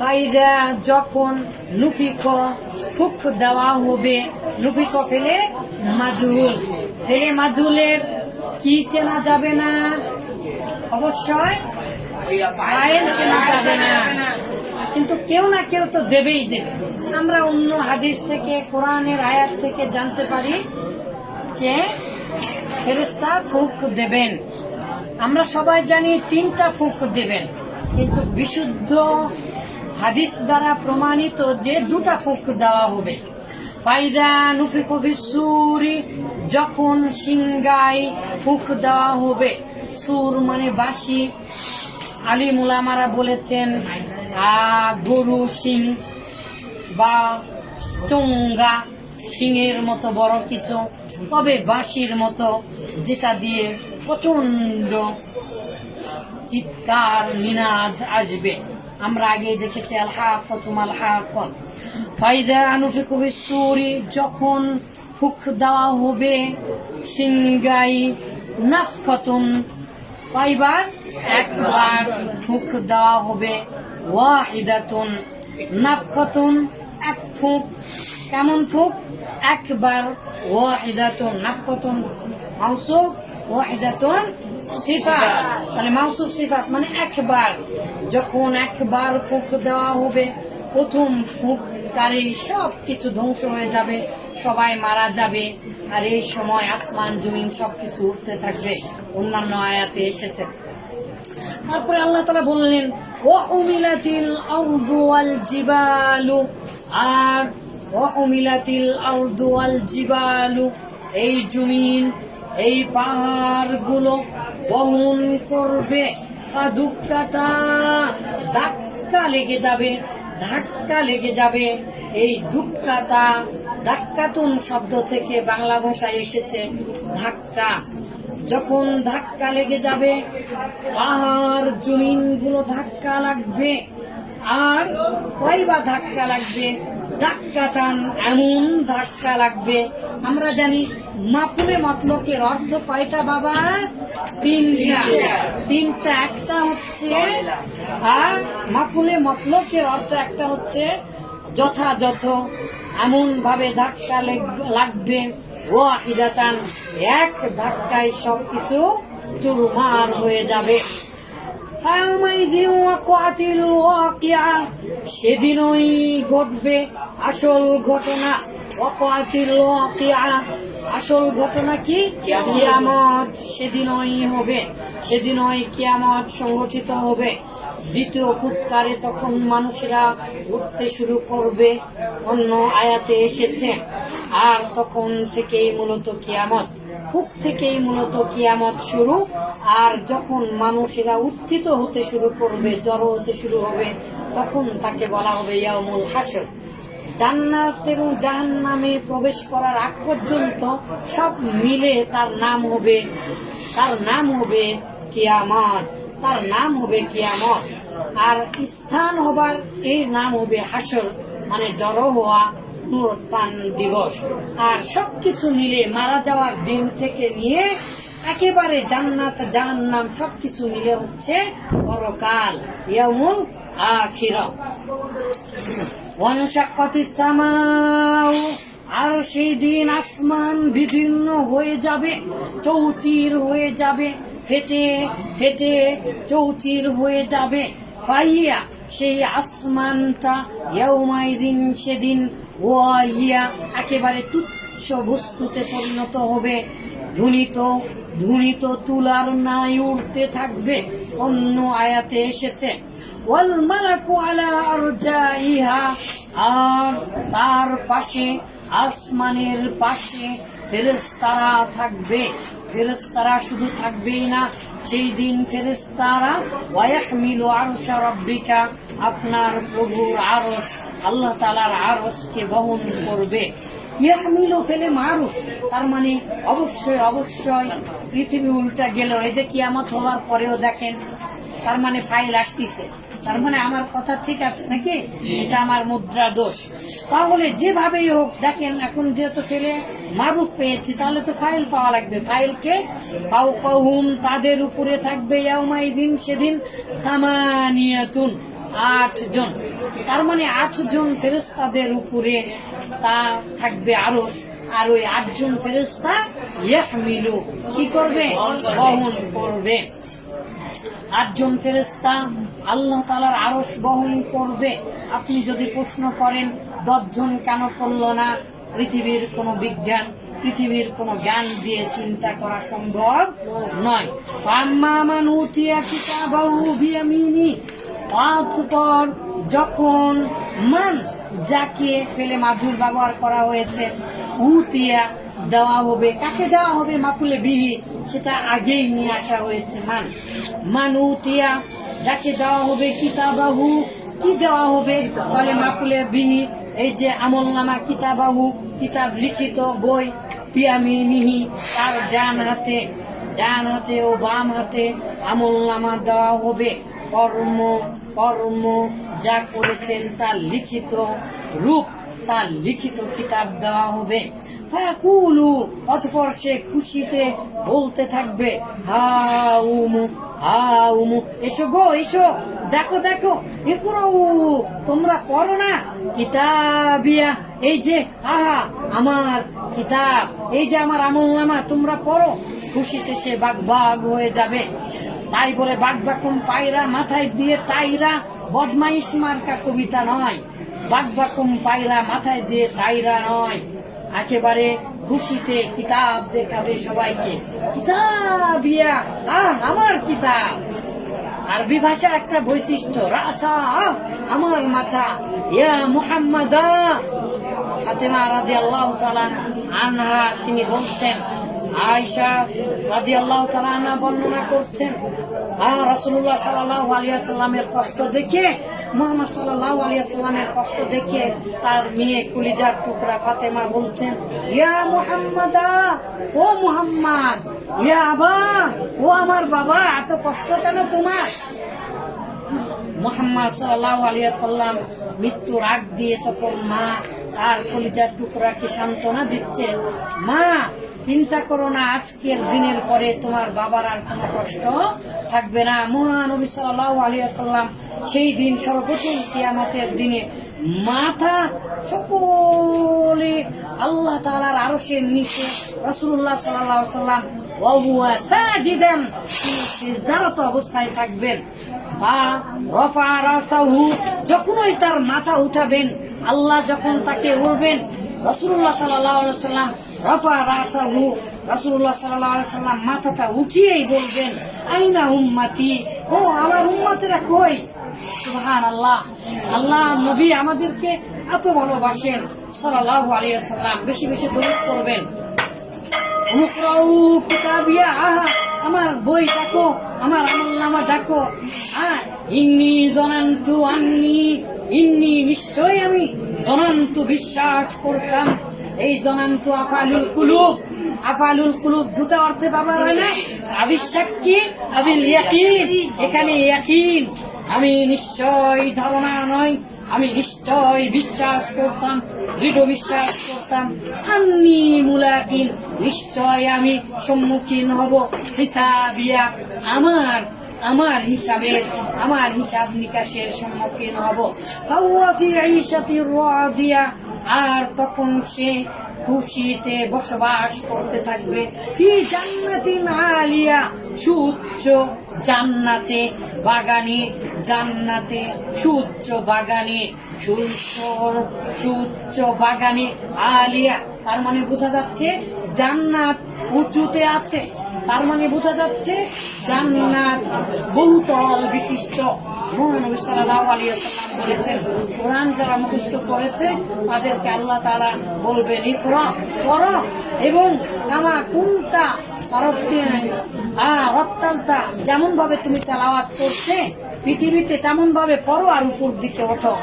ফাইদা যখন নুফিক ফুক দেওয়া হবে নুফিক ফেলে মাজুল ফেলে মাজুলের কি চেনা যাবে না অবশ্যই ফাইল চেনা যাবে না কিন্তু কেউ না কেউ তো দেবেই দেবে। আমরা অন্য হাদিস থেকে, কোরআনের আয়াত থেকে জানতে পারি যে ফেরেস্তা ফুক দেবেন। আমরা সবাই জানি তিনটা ফুক দেবেন। কিন্তু বিশুদ্ধ হাদিস দ্বারা প্রমাণিত যে দুটা ফুক দেওয়া হবে। ফাইদা নুফিক সুরি যখন সিংগাই ফুক দেওয়া হবে, সুর মানে বাসি আলী মুলামারা বলেছেন গরু সিং বা চঙ্গা সিংহের মতো বড় কিছু। তবে বাঁশির মতো, যেটা দিয়ে প্রচণ্ড চিৎকার, নিনাদ আসবে। আমরা আগে দেখেছি আলহা আলহা কন ফাইদা আনুফে কবি সুরি যখন ফুক দেওয়া হবে, সিংগাই নাফকতুন। কয়বার? একবার ফুক দেওয়া হবে, ওয়াহিদাতুন। নাফকতুন, এক ফুক। কেমন ফুক? একবার, ওয়াহিদাতুন। নাফকতুন মাউসুফ ওয়াহিদাতুন সিফাত তাহলে মাউসুফ সিফাত মানে একবার, যখন একবার ফুক দেওয়া হবে, প্রথম ফুককারী সব কিছু ধ্বংস হয়ে যাবে, সবাই মারা যাবে, আর এই সময় আসমান, জমিন সবকিছু উঠতে থাকবে, অন্যান্য আয়াতে এসেছে। তারপরে আল্লাহ তালা বললেন ও উমিলাতিল ওয়াল জিবালু আর ও উমিলাতিল ওয়াল জিবালু এই জমিন, এই পাহাড়গুলো বহন করবে। ধাক্কা লেগে যাবে, ধাক্কা লেগে যাবে। এই দুঃখাটা ধাক্কাতুন শব্দ থেকে বাংলা ভাষায় এসেছে, ধাক্কা। যখন ধাক্কা লেগে যাবে, পাহাড় জমিনগুলো ধাক্কা লাগবে। আর কয়বা ধাক্কা লাগবে? ধাক্কা টান এমন ধাক্কা লাগবে। আমরা জানি মাফুলে মতলকের অর্থ কয়টা, বাবা? তিনটা। তিনটা, একটা হচ্ছে আর মাফুলে মতলকের অর্থ একটা হচ্ছে যথাযথ এমন ভাবে ধাক্কা লেগ- লাগবে। ও আহিদাতান এক ধাক্কায় সবকিছু চুরমার হয়ে যাবে। সেদিনই ঘটবে আসল ঘটনা। ওয়াকিয়া আসল ঘটনা কি? কিয়ামত সেদিনই হবে। সেদিনই কিয়ামত সংগঠিত হবে। দ্বিতীয় ফুৎকারে তখন মানুষেরা উঠতে শুরু করবে, অন্য আয়াতে এসেছে। আর তখন থেকেই মূলত কিয়ামত ফুক থেকেই মূলত কিয়ামত শুরু। আর যখন মানুষেরা উত্থিত হতে শুরু করবে, জড়ো হতে শুরু হবে, তখন তাকে বলা হবে ইয়ামুল হাসর জান্নাত এবং জাহান্নামে প্রবেশ করার আগ পর্যন্ত সব মিলে তার নাম হবে, তার নাম হবে কিয়ামত, তার নাম হবে কিয়ামত। আর স্থান হবার এই নাম হবে হাসর মানে জড়ো হওয়া পুনরুত্থান দিবস। আর সবকিছু মিলে মারা যাওয়ার দিন থেকে নিয়ে একেবারে জান্নাত, জাহান্নাম সবকিছু মিলে হচ্ছে পরকাল ইয়ামুল আখিরা ওয়ানশাক্কাতি সামাউ আর সেই দিন আসমান বিভিন্ন হয়ে যাবে, চৌচির হয়ে যাবে, ফেটে ফেটে চৌচির হয়ে যাবে। ফাইয়া সেই আসমানটা দিন সেদিন ওয়াহিয়া একেবারে তুচ্ছ বস্তুতে পরিণত হবে। ধুনিত ধুনিত তুলার নাই উঠতে থাকবে, অন্য আয়াতে এসেছে। ওয়াল আর তার পাশে, আসমানের পাশে ফেরেশতারা থাকবে। ফেরেশতারা শুধু থাকবেই না, সেই দিন ফেরেশতারা ওয়াহমিলু আরশা রাব্বিকা, আপনার প্রভুর আরশ, আল্লাহ তাআলার আরশকে বহন করবে। ইয়াহমিলু ফেলে মারুফ, তার মানে অবশ্যই অবশ্যই পৃথিবী উল্টা গেল। এই যে কিয়ামত হওয়ার পরেও দেখেন, তার মানে ফাইল আসতিছে। তার মানে আমার কথা ঠিক আছে নাকি? এটা আমার মুদ্রা দোষ। তাহলে যেভাবেই হোক, দেখেন, এখন যেহেতু ছেলে মারুফ পেয়েছি, তাহলে তো ফাইল পাওয়া লাগবে। ফাইলকে পাও কহুম তাদের উপরে থাকবে দিন সেদিন থামানিয়াতুন আট জন। তার মানে আট জন ফেরেস্তাদের উপরে তা থাকবে আরস আর ওই আটজন ফেরেস্তা ইয়াহমিলু। কি করবে? বহন করবে। আটজন ফেরেস্তা আল্লাহ তালার আরস বহন করবে। আপনি যদি প্রশ্ন করেন, দশজন কেন করল না? পৃথিবীর কোনো বিজ্ঞান, পৃথিবীর কোনো জ্ঞান দিয়ে চিন্তা করা সম্ভব নয়। যখন মান যাকে পেলে মাজুর ব্যবহার করা হয়েছে, উতিয়া দেওয়া হবে, কাকে দেওয়া হবে মাকুলে বিহি, সেটা আগেই নিয়ে আসা হয়েছে মান। মান উতিয়া যাকে দেওয়া হবে কিতাবাহু, কি দেওয়া হবে? তাহলে মাকুলে বিহি, এই যে আমল নামা কিতাবাহু, কিতাব লিখিত বই, পিয়ামিনিহি, তার ডান হাতে ডান হাতে ও বাম হাতে আমল নামা দেওয়া হবে। কর্ম কর্ম যা করেছেন তার লিখিত রূপ। তার লিখিত কিতাব দেওয়া হবে। ফাকুলু, অতপর সে খুশিতে বলতে থাকবে, হাউমু হাউমু, এসো গো, এসো, দেখো দেখো একুরাউ তোমরা করো না? কিতাবিয়া, এই যে, আহা, আমার কিতাব, এই যে আমার আমল নামা তোমরা পড়ো। খুশিতে সে বাঘ বাঘ হয়ে যাবে। তাই বলে বাঘ বাকুম পায়রা মাথায় দিয়ে, তাইরা বদমাইশ মার্কা কবিতা নয়। বাঘ বাকুম পায়রা মাথায় দিয়ে তাইরা নয়। একেবারে খুশিতে কিতাব দেখাবে সবাইকে। কিতাব ইয়া আহ আমার কিতাব। আরবি ভাষার একটা বৈশিষ্ট্য রাসা আহ, আমার মাথা। ইয়া মুহাম্মাদা। ফাতেমা রাদি আল্লাহ আনহা তিনি বলছেন আয়সা রাজি আল্লাহ আনহা বর্ণনা করছেন আর রাসুল্লাহ সাল্লাহ আলিয়া সাল্লামের কষ্ট দেখে, মোহাম্মদ সাল্লাহ আলিয়া সাল্লামের কষ্ট দেখে তার মেয়ে কুলিজার টুকরা ফাতেমা বলছেন, ইয়া মুহাম্মাদা, ও মুহাম্মদ, ইয়া আবা, ও আমার বাবা, এত কষ্ট কেন তোমার? মোহাম্মদ সাল্লাহ আলিয়া সাল্লাম মৃত্যুর আগ দিয়ে তখন মা তার কলিজার টুকরাকে সান্ত্বনা দিচ্ছে, মা চিন্তা করো না, আজকের দিনের পরে তোমার বাবার আর কোনো কষ্ট থাকবে না। মহানবী সাল্লাহ আলিয়াল্লাম সেই দিন সর্বপ্রথম কিয়ামতের দিনে মাথা সকলে আল্লাহ তালার আরশের নিচে রসুল্লাহ সাল্লাহ সাল্লাম অবস্থায় থাকবেন। বা যখনই তার মাথা উঠাবেন, আল্লাহ যখন তাকে উঠবেন রসুল্লাহ সাল্লাহ সাল্লাম রফা রাসাহু রসুল্লাহ সাল্লাহ সাল্লাম মাথাটা উঠিয়েই বলবেন, আইনা উম্মাতি? ও, আমার উম্মাতেরা কই? সুবহান আল্লাহ আল্লাহ নবী আমাদেরকে এত ভালোবাসেন সাল্লাহ আলিয়া সাল্লাম বেশি বেশি দৌড় করবেন আমার বই দেখো, আমার আমল নামা দেখো। হ্যাঁ ইন্নি জনান্তু আন্নি, ইন্নি নিশ্চয় আমি জনান্তু বিশ্বাস করতাম। এই জনান্তু আফালুল কুলুব। আফালুল কুলুব দুটো অর্থে ব্যবহার হয় না আবিশ্বাস কি আবিল এখানে ইয়াকিন। আমি নিশ্চয় ধারণা নয় আমি নিশ্চয় বিশ্বাস করতাম, দৃঢ় বিশ্বাস করতাম। আমি মুলাকিন, নিশ্চয় আমি সম্মুখীন হব। হিসাবিয়া আমার আমার হিসাবের আমার হিসাব নিকাশের সম্মুখীন হব। ফি আর তখন সে খুশিতে বসবাস করতে থাকবে। জান্নাতে বাগানে, জান্নাতে সুউচ্চ বাগানে সুউচ্চ সুউচ্চ বাগানে আলিয়া। তার মানে বোঝা যাচ্ছে, জান্নাত উঁচুতে আছে। তার মানে বোঝা যাচ্ছে জান্নাত বহুতল বিশিষ্ট মহানবী সাল্লাল্লাহু আলাইহি বলেছেন কোরআন যারা মুখস্থ করেছে তাদেরকে আল্লাহ তাআলা বলবেন ইকরা পড়ো এবং কামা আ রত্তালতা। যেমন ভাবে তুমি তেলাওয়াত করছে পৃথিবীতে তেমন ভাবে পড়ো আর উপর দিকে ওঠো।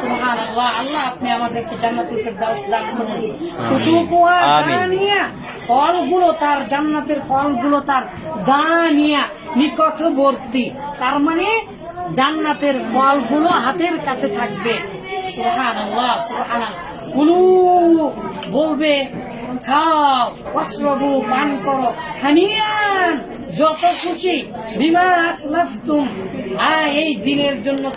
সুবহান আল্লাহ আল্লাহ আপনি আমাদেরকে জান্নাতুল ফেরদাউস দান করুন। দানিয়া ফলগুলো তার, জান্নাতের ফলগুলো তার দানিয়া, নিকটবর্তী। তার মানে জান্নাতের ফলগুলো হাতের কাছে থাকবে। কুলু, বলবে, খাও অশ্রবু পান করো। হানিয়ান যত খুশি। বিমা আসলাফতুম। এই দিনের জন্য